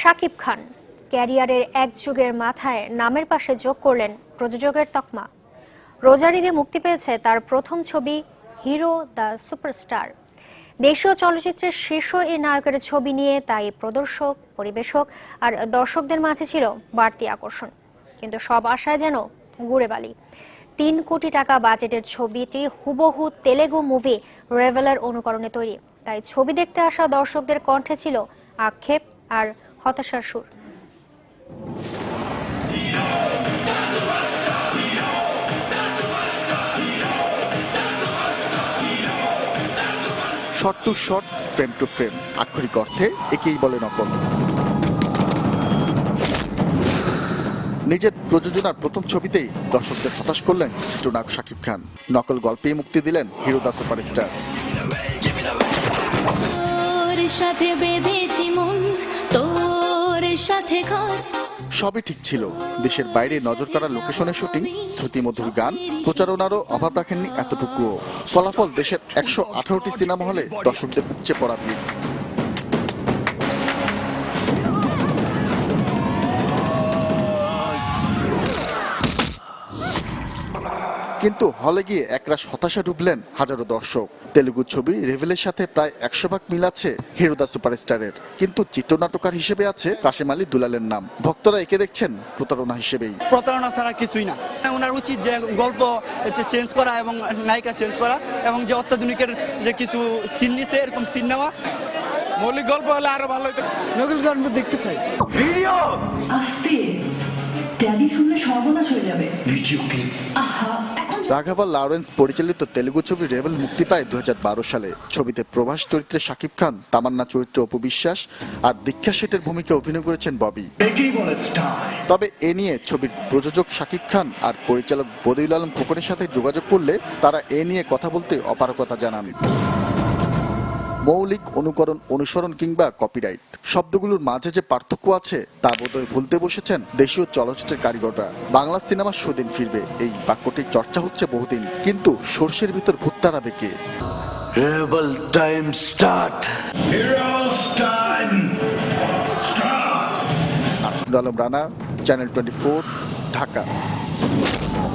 শাকিব খান ক্যারিয়ারের এক যুগের মাথায় নামের পাশে যোগ করলেন প্রযোজকের তকমা। রোজারিদে মুক্তি পেয়েছে তার প্রথম ছবি হিরো দ্য সুপারস্টার। দেশীয় চলচ্চিত্রের শীর্ষ এই নায়কের ছবি নিয়ে তাই প্রদর্শক, পরিবেশক আর দর্শকদের মাঝে ছিল বাড়তি আকর্ষণ। কিন্তু সব আশায় যেন গুড়ে বালি। তিন কোটি টাকা বাজেটের ছবিটি হুবহু তেলেগু মুভি রেভেলার অনুকরণে তৈরি। তাই ছবি দেখতে আসা দর্শকদের কণ্ঠে ছিল আক্ষেপ আর হতাশার সুর। Shot to shot frame to frame আক্ষরিক অর্থে একেই বলে নকল। নিজের প্রযোজনার প্রথম ছবিতেই দর্শকদের হতাশ করলেন চিত্রনায়ক শাকিব খান। নকল গল্পেই মুক্তি দিলেন হিরো দা সুপারস্টার সাথে বেঁধেছি সাথে ঘর। সবই ঠিক ছিল। দেশের বাইরে নজর কাড়া লোকেশনের শুটিং শ্রুতিমধুর গান, প্রচারণারও অভাব রাখেননি এতটুকুও। ফলাফল দেশের একশো আঠারোটি সিনেমা হলে দর্শকদের উপচে পড়া ভিড়। কিন্তু হলে গিয়ে একরাশ হতাশা ডুবলেন হাজারো দর্শক। তেলুগু ছবি রেভেলের সাথে প্রায় একশো ভাগ মিল আছে হিরোদা সুপারস্টারের। কিন্তু চিত্রনাট্যকার হিসেবে আছে কাশেম আলী দুলালের নাম। ভক্তরা একে দেখছেন প্রতারণা হিসেবেই। প্রতারণা ছাড়া কিছুই না। ওনার উচিত যে গল্প হচ্ছে চেঞ্জ করা এবং নায়িকা চেঞ্জ করা এবং যে অত্যাধুনিকের যে কিছু সিন নিছে এরকম সিন নেওয়া। মৌলিক গল্প হলে আরও ভালো হতো নকল গল্প দেখতে চাই। আস্তে। ড্যাডি শুনলে সর্বনাশ হয়ে যাবে। ভিডিও কি আহা! রাঘাবা লরেন্স পরিচালিত তেলুগু ছবি রেবেল মুক্তি পায় দু হাজার বারো সালে। ছবিতে প্রভাস চরিত্রে শাকিব খান, তামান্না চরিত্রে অপু বিশ্বাস আর দীক্ষা শেঠের ভূমিকা অভিনয় করেছেন ববি। তবে এ নিয়ে ছবির প্রযোজক শাকিব খান আর পরিচালক বদিউল আলম ফুকনের সাথে যোগাযোগ করলে তারা এ নিয়ে কথা বলতে অপারকতা জানান। মৌলিক অনুকরণ অনুসরণ কিংবা কপিরাইট শব্দগুলোর মাঝে যে পার্থক্য আছে তা বোধহয় ভুলতে বসেছেন দেশীয় চলচ্চিত্রের কারিগররা। বাংলা সিনেমা সুদিন ফিরবে এই বাক্যটির চর্চা হচ্ছে বহুদিন কিন্তু সর্ষের ভিতর ভূত তাড়াবে কে? Rebel time start. Nazmul Alam Rana channel twenty Dhaka.